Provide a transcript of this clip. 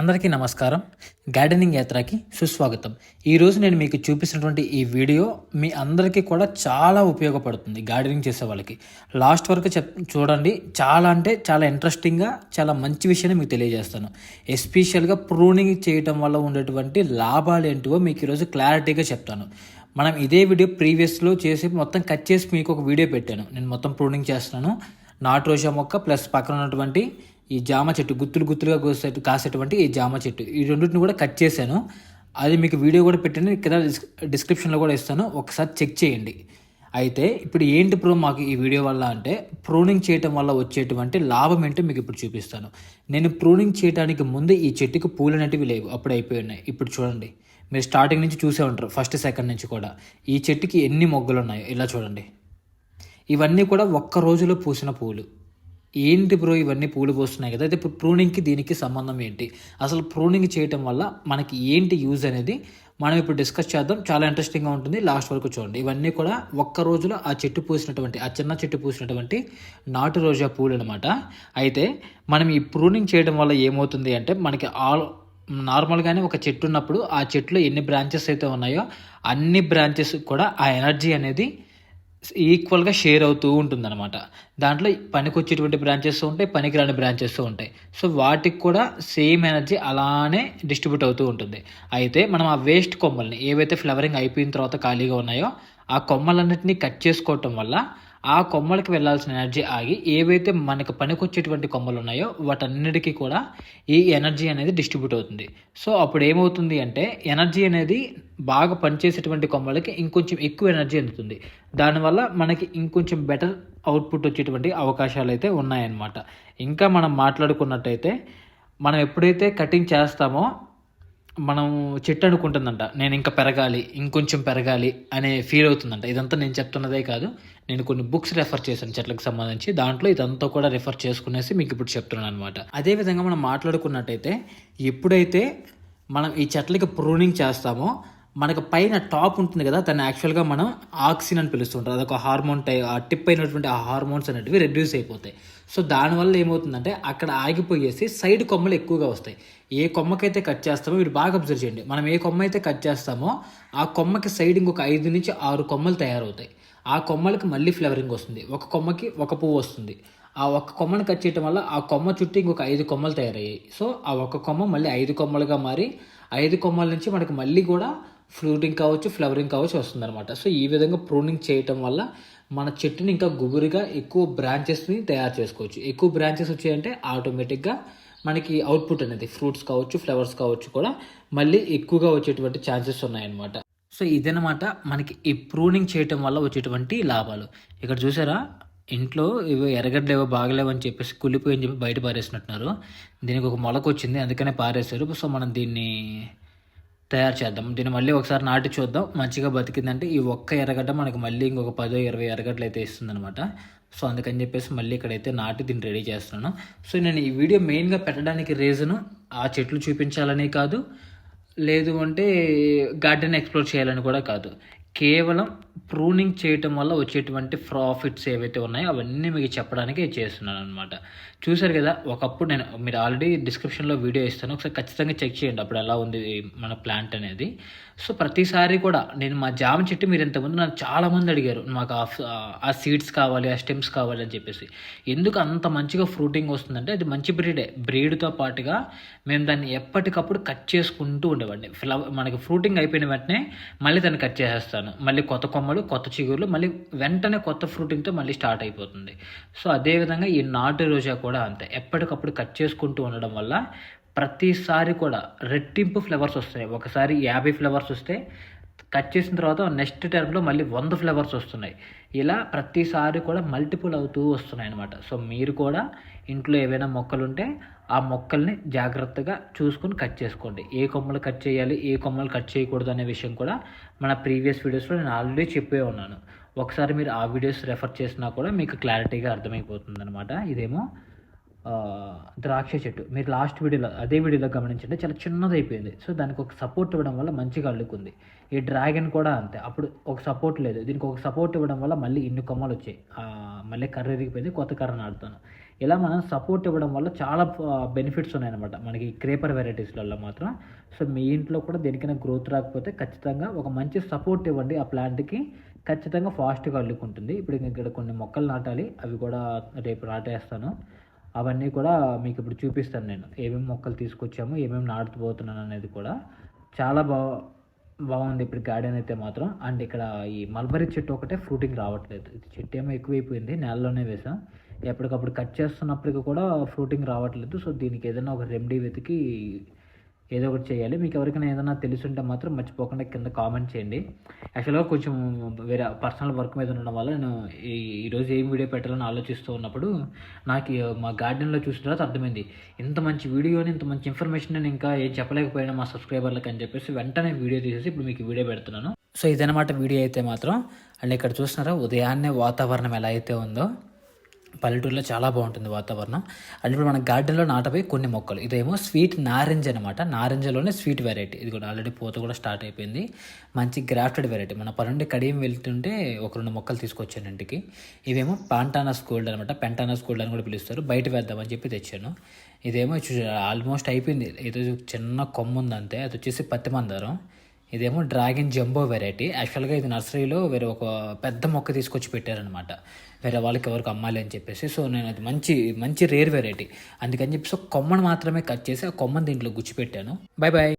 అందరికీ నమస్కారం. గార్డెనింగ్ యాత్రకి సుస్వాగతం. ఈరోజు నేను మీకు చూపిస్తున్నటువంటి ఈ వీడియో మీ అందరికీ కూడా చాలా ఉపయోగపడుతుంది గార్డెనింగ్ చేసే వాళ్ళకి. లాస్ట్ వరకు చెప్ చూడండి. చాలా అంటే చాలా ఇంట్రెస్టింగ్గా చాలా మంచి విషయాన్ని మీకు తెలియజేస్తాను. ఎస్పెషల్గా ప్రూనింగ్ చేయటం వల్ల ఉండేటువంటి లాభాలు ఏంటివో మీకు ఈరోజు క్లారిటీగా చెప్తాను. మనం ఇదే వీడియో ప్రీవియస్లో చేసి మొత్తం కట్ చేసి మీకు ఒక వీడియో పెట్టాను. నేను మొత్తం ప్రూనింగ్ చేస్తున్నాను. నాటు రోజా మొక్క ప్లస్ పక్కన ఉన్నటువంటి ఈ జామ చెట్టు గుత్తులు గుత్తులుగా కోసే కాసేటువంటి ఈ జామ చెట్టు. ఈ రెండింటిని కూడా కట్ చేశాను. అది మీకు వీడియో కూడా పెట్టాను కింద డిస్క్రిప్షన్లో కూడా ఇస్తాను. ఒకసారి చెక్ చేయండి. అయితే ఇప్పుడు ఏంటి ప్రో మాకు ఈ వీడియో వల్ల అంటే ప్రూనింగ్ చేయటం వల్ల వచ్చేటువంటి లాభం ఏంటో మీకు ఇప్పుడు చూపిస్తాను. నేను ప్రూనింగ్ చేయడానికి ముందు ఈ చెట్టుకి పూలు అనేటివి లేవు. అప్పుడు అయిపోయి ఉన్నాయి. ఇప్పుడు చూడండి. మీరు స్టార్టింగ్ నుంచి చూసే ఉంటారు. ఫస్ట్ సెకండ్ నుంచి కూడా. ఈ చెట్టుకి ఎన్ని మొగ్గలు ఉన్నాయో? ఇలా చూడండి. ఇవన్నీ కూడా ఒక్క రోజులో పూసిన పూలు. ఏంటి బ్రో ఇవన్నీ పూలు పోస్తున్నాయి కదా? అయితే ఇప్పుడు ప్రూనింగ్కి దీనికి సంబంధం ఏంటి? అసలు ప్రూనింగ్ చేయటం వల్ల మనకి ఏంటి యూజ్ అనేది మనం ఇప్పుడు డిస్కస్ చేద్దాం. చాలా ఇంట్రెస్టింగ్గా ఉంటుంది. లాస్ట్ వరకు చూడండి. ఇవన్నీ కూడా ఒక్క రోజులో ఆ చెట్టు పూసినటువంటి ఆ చిన్న చెట్టు పూసినటువంటి నాటు రోజా పూలు అనమాట అయితే మనం ఈ ప్రూనింగ్ చేయడం వల్ల ఏమవుతుంది అంటే మనకి ఆల్ నార్మల్గానే ఒక చెట్టు ఉన్నప్పుడు ఆ చెట్టులో ఎన్ని బ్రాంచెస్ అయితే ఉన్నాయో అన్ని బ్రాంచెస్ కూడా ఆ ఎనర్జీ అనేది ఈక్వల్గా షేర్ అవుతూ ఉంటుందన్నమాట. దాంట్లో పనికి వచ్చేటువంటి బ్రాంచెస్ ఉంటాయి పనికి రాని బ్రాంచెస్ ఉంటాయి. సో వాటికి కూడా సేమ్ ఎనర్జీ అలానే డిస్ట్రిబ్యూట్ అవుతూ ఉంటుంది. అయితే మనం ఆ వేస్ట్ కొమ్మల్ని ఏవైతే ఫ్లవరింగ్ అయిపోయిన తర్వాత ఖాళీగా ఉన్నాయో ఆ కొమ్మలన్నింటినీ కట్ చేసుకోవటం వల్ల ఆ కొమ్మలకి వెళ్ళాల్సిన ఎనర్జీ ఆగి ఏవైతే మనకు పనికొచ్చేటువంటి కొమ్మలు ఉన్నాయో వాటన్నిటికీ కూడా ఈ ఎనర్జీ అనేది డిస్ట్రిబ్యూట్ అవుతుంది. సో అప్పుడు ఏమవుతుంది అంటే ఎనర్జీ అనేది బాగా పనిచేసేటువంటి కొమ్మలకి ఇంకొంచెం ఎక్కువ ఎనర్జీ అందుతుంది. దానివల్ల మనకి ఇంకొంచెం బెటర్ అవుట్పుట్ వచ్చేటువంటి అవకాశాలు అయితే ఉన్నాయన్నమాట. ఇంకా మనం మాట్లాడుకున్నట్టయితే మనం ఎప్పుడైతే కటింగ్ చేస్తామో మనం చెట్టు అనుకుంటుందంట నేను ఇంకా పెరగాలి ఇంకొంచెం పెరగాలి అనే ఫీల్ అవుతుందంట. ఇదంతా నేను చెప్తున్నదే కాదు నేను కొన్ని బుక్స్ రెఫర్ చేశాను చెట్లకు సంబంధించి. దాంట్లో ఇదంతా కూడా రెఫర్ చేసుకునేసి మీకు ఇప్పుడు చెప్తున్నాను అనమాట అదేవిధంగా మనం మాట్లాడుకున్నట్టయితే ఎప్పుడైతే మనం ఈ చెట్లకి ప్రూనింగ్ చేస్తామో మనకు పైన టాప్ ఉంటుంది కదా దాన్ని యాక్చువల్గా మనం ఆక్సిన్ అని పిలుస్తుంటారు. అదొక హార్మోన్ టై ఆ టిప్ అయినటువంటి ఆ హార్మోన్స్ అనేటివి రెడ్యూస్ అయిపోతాయి. సో దానివల్ల ఏమవుతుందంటే అక్కడ ఆగిపోయేసి సైడ్ కొమ్మలు ఎక్కువగా వస్తాయి. ఏ కొమ్మకైతే కట్ చేస్తామో మీరు బాగా అబ్జర్వ్ చేయండి. మనం ఏ కొమ్మ అయితే కట్ చేస్తామో ఆ కొమ్మకి సైడ్ ఇంకొక ఐదు నుంచి ఆరు కొమ్మలు తయారవుతాయి. ఆ కొమ్మలకి మళ్ళీ ఫ్లవరింగ్ వస్తుంది. ఒక కొమ్మకి ఒక పువ్వు వస్తుంది. ఆ ఒక్క కొమ్మను కట్ చేయటం వల్ల ఆ కొమ్మ చుట్టూ ఇంకొక ఐదు కొమ్మలు తయారయ్యాయి. సో ఆ ఒక్క కొమ్మ మళ్ళీ ఐదు కొమ్మలుగా మారి ఐదు కొమ్మల నుంచి మనకి మళ్ళీ కూడా ఫ్రూటింగ్ కావచ్చు ఫ్లవరింగ్ కావచ్చు వస్తుందన్నమాట. సో ఈ విధంగా ప్రూనింగ్ చేయటం వల్ల మన చెట్టుని ఇంకా గుబురుగా ఎక్కువ బ్రాంచెస్ని తయారు చేసుకోవచ్చు. ఎక్కువ బ్రాంచెస్ వచ్చాయంటే ఆటోమేటిక్గా మనకి అవుట్పుట్ అనేది ఫ్రూట్స్ కావచ్చు ఫ్లవర్స్ కావచ్చు కూడా మళ్ళీ ఎక్కువగా వచ్చేటువంటి ఛాన్సెస్ ఉన్నాయన్నమాట. సో ఇదనమాట మనకి ఈ ప్రూనింగ్ చేయటం వల్ల వచ్చేటువంటి లాభాలు. ఇక్కడ చూసారా? ఇంట్లో ఇవి ఎరగడ్లేవో ఏవో బాగలేవు అని చెప్పేసి కుళ్ళిపోయి అని చెప్పి బయట పారేసినట్టున్నారు. దీనికి ఒక మొలక వచ్చింది అందుకనే పారేశారు. సో మనం దీన్ని తయారు చేద్దాం. దీన్ని మళ్ళీ ఒకసారి నాటి చూద్దాం. మంచిగా బతికిందంటే ఈ ఒక్క ఎర్రగడ్డ మనకు మళ్ళీ ఇంకొక పదో ఇరవై ఎర్రగడ్డలు అయితే ఇస్తుందన్నమాట. సో అందుకని చెప్పేసి మళ్ళీ ఇక్కడైతే నాటి దీన్ని రెడీ చేస్తున్నాను. సో నేను ఈ వీడియో మెయిన్గా పెట్టడానికి రీజను ఆ చెట్లు చూపించాలని కాదు లేదు అంటే గార్డెన్ ఎక్స్ప్లోర్ చేయాలని కూడా కాదు. కేవలం ప్రూనింగ్ చేయటం వల్ల వచ్చేటువంటి ప్రాఫిట్స్ ఏవైతే ఉన్నాయో అవన్నీ మీకు చెప్పడానికి చేస్తున్నాను అనమాట చూసారు కదా ఒకప్పుడు నేను మీరు ఆల్రెడీ డిస్క్రిప్షన్లో వీడియో ఇస్తాను. ఒకసారి ఖచ్చితంగా చెక్ చేయండి అప్పుడు ఎలా ఉంది మన ప్లాంట్ అనేది. సో ప్రతిసారి కూడా నేను మా జామ చెట్టు మీరు ఇంతకుముందు నాకు చాలామంది అడిగారు మాకు ఆ సీడ్స్ కావాలి ఆ స్టెమ్స్ కావాలి అని చెప్పేసి. ఎందుకు అంత మంచిగా ఫ్రూటింగ్ వస్తుందంటే అది మంచి బ్రీడే బ్రీడ్తో పాటుగా మేము దాన్ని ఎప్పటికప్పుడు కట్ చేసుకుంటూ ఉండేవాడిని. ఫ్లవర్ మనకి ఫ్రూటింగ్ అయిపోయిన వెంటనే మళ్ళీ దాన్ని కట్ చేసేస్తాను. మళ్ళీ కొత్త కొమ్మ కొమ్మలు కొత్త చిగురులు మళ్ళీ వెంటనే కొత్త ఫ్రూటింగ్తో మళ్ళీ స్టార్ట్ అయిపోతుంది. సో అదేవిధంగా ఈ నాటు రోజా కూడా అంతే. ఎప్పటికప్పుడు కట్ చేసుకుంటూ ఉండడం వల్ల ప్రతిసారి కూడా రెట్టింపు ఫ్లవర్స్ వస్తాయి ఒకసారి యాభై ఫ్లవర్స్ వస్తే కట్ చేసిన తర్వాత నెక్స్ట్ టర్మ్లో మళ్ళీ వంద ఫ్లవర్స్ వస్తున్నాయి. ఇలా ప్రతిసారి కూడా మల్టిపుల్ అవుతూ వస్తున్నాయి అనమాట సో మీరు కూడా ఇంట్లో ఏవైనా మొక్కలు ఉంటే ఆ మొక్కల్ని జాగ్రత్తగా చూసుకొని కట్ చేసుకోండి. ఏ కొమ్మలు కట్ చేయాలి ఏ కొమ్మలు కట్ చేయకూడదు అనే విషయం కూడా మన ప్రీవియస్ వీడియోస్లో నేను ఆల్రెడీ చెప్పే ఉన్నాను. ఒకసారి మీరు ఆ వీడియోస్ రెఫర్ చేసినా కూడా మీకు క్లారిటీగా అర్థమైపోతుంది అనమాట ఇదేమో ద్రాక్ష చెట్టు. మీరు లాస్ట్ వీడియోలో అదే వీడియోలో గమనించండి చాలా చిన్నది అయిపోయింది సో దానికి ఒక సపోర్ట్ ఇవ్వడం వల్ల మంచిగా అల్లుకుంది. ఈ డ్రాగన్ కూడా అంతే. అప్పుడు ఒక సపోర్ట్ లేదు. దీనికి ఒక సపోర్ట్ ఇవ్వడం వల్ల మళ్ళీ ఇన్ని కొమ్మలు వచ్చాయి. మళ్ళీ కర్ర ఎరిగిపోయింది కొత్త కర్ర నాడుతాను ఇలా మనం సపోర్ట్ ఇవ్వడం వల్ల చాలా బెనిఫిట్స్ ఉన్నాయన్నమాట. మనకి క్రేపర్ వెరైటీస్లలో మాత్రం. సో మీ ఇంట్లో కూడా దేనికైనా గ్రోత్ రాకపోతే ఖచ్చితంగా ఒక మంచి సపోర్ట్ ఇవ్వండి. ఆ ప్లాంట్కి ఖచ్చితంగా ఫాస్ట్గా అల్లుకుంటుంది. ఇప్పుడు ఇక్కడ కొన్ని మొక్కలు నాటాలి. అవి కూడా రేపు నాటేస్తాను. అవన్నీ కూడా మీకు ఇప్పుడు చూపిస్తాను నేను. ఏమేమి మొక్కలు తీసుకొచ్చాము ఏమేమి నాటుపోతున్నాను అనేది కూడా చాలా బా బాగుంది. ఇప్పుడు గార్డెన్ అయితే మాత్రం. అండ్ ఇక్కడ ఈ మల్బరీ చెట్టు ఒకటే ఫ్రూటింగ్ రావట్లేదు. ఇది చెట్టు ఏమో ఎక్కువైపోయింది. నేలలోనే వేసాం. ఎప్పటికప్పుడు కట్ చేస్తున్నప్పటికీ కూడా ఫ్రూటింగ్ రావట్లేదు. సో దీనికి ఏదైనా ఒక రెమెడీ వెతికి ఏదో ఒకటి చేయాలి. మీకు ఎవరికైనా ఏదైనా తెలుసుంటే మాత్రం మర్చిపోకుండా కింద కామెంట్ చేయండి. యాక్చువల్గా కొంచెం వేరే పర్సనల్ వర్క్ మీద ఉండడం వల్ల నేను ఈ ఈరోజు ఏం వీడియో పెట్టాలని ఆలోచిస్తూ ఉన్నప్పుడు నాకు మా గార్డెన్లో చూసిన తర్వాత అర్థమైంది. ఇంత మంచి వీడియోని ఇంత మంచి ఇన్ఫర్మేషన్ నేను ఇంకా ఏం చెప్పలేకపోయినా మా సబ్స్క్రైబర్లకు అని చెప్పేసి వెంటనే వీడియో తీసేసి ఇప్పుడు మీకు వీడియో పెడుతున్నాను. సో ఇదనమాట వీడియో అయితే మాత్రం. అండ్ ఇక్కడ చూస్తున్నారా ఉదయాన్నే వాతావరణం ఎలా అయితే ఉందో పల్లెటూరులో చాలా బాగుంటుంది వాతావరణం. అండ్ ఇప్పుడు మన గార్డెన్లో నాటపోయి కొన్ని మొక్కలు. ఇదేమో స్వీట్ నారింజ అనమాట నారింజలోనే స్వీట్ వెరైటీ. ఇది కూడా ఆల్రెడీ పూత కూడా స్టార్ట్ అయిపోయింది. మంచి గ్రాఫ్టెడ్ వెరైటీ. మన పనుండి కడియం వెళ్తుంటే ఒక రెండు మొక్కలు తీసుకొచ్చాను ఇంటికి. ఇవేమో పాంటానస్ గోల్డ్ అనమాట పెంటానస్ గోల్డ్ అని కూడా పిలుస్తారు. బయట వేద్దామని చెప్పి తెచ్చాను. ఇదేమో ఆల్మోస్ట్ అయిపోయింది. ఏదో చిన్న కొమ్మ ఉంది అంతే అది వచ్చేసి పత్తి మందారం. ఇదేమో డ్రాగన్ జంబో వెరైటీ. యాక్చువల్గా ఇది నర్సరీలో వేరే ఒక పెద్ద మొక్క తీసుకొచ్చి పెట్టారనమాట వేరే వాళ్ళకి ఎవరికి అమ్మాలి అని చెప్పేసి. సో నేను అది మంచి మంచి రేర్ వెరైటీ. అందుకని చెప్పి సో కొమ్మను మాత్రమే కట్ చేసి ఆ కొమ్మను దీంట్లో గుచ్చిపెట్టాను బాయ్ బాయ్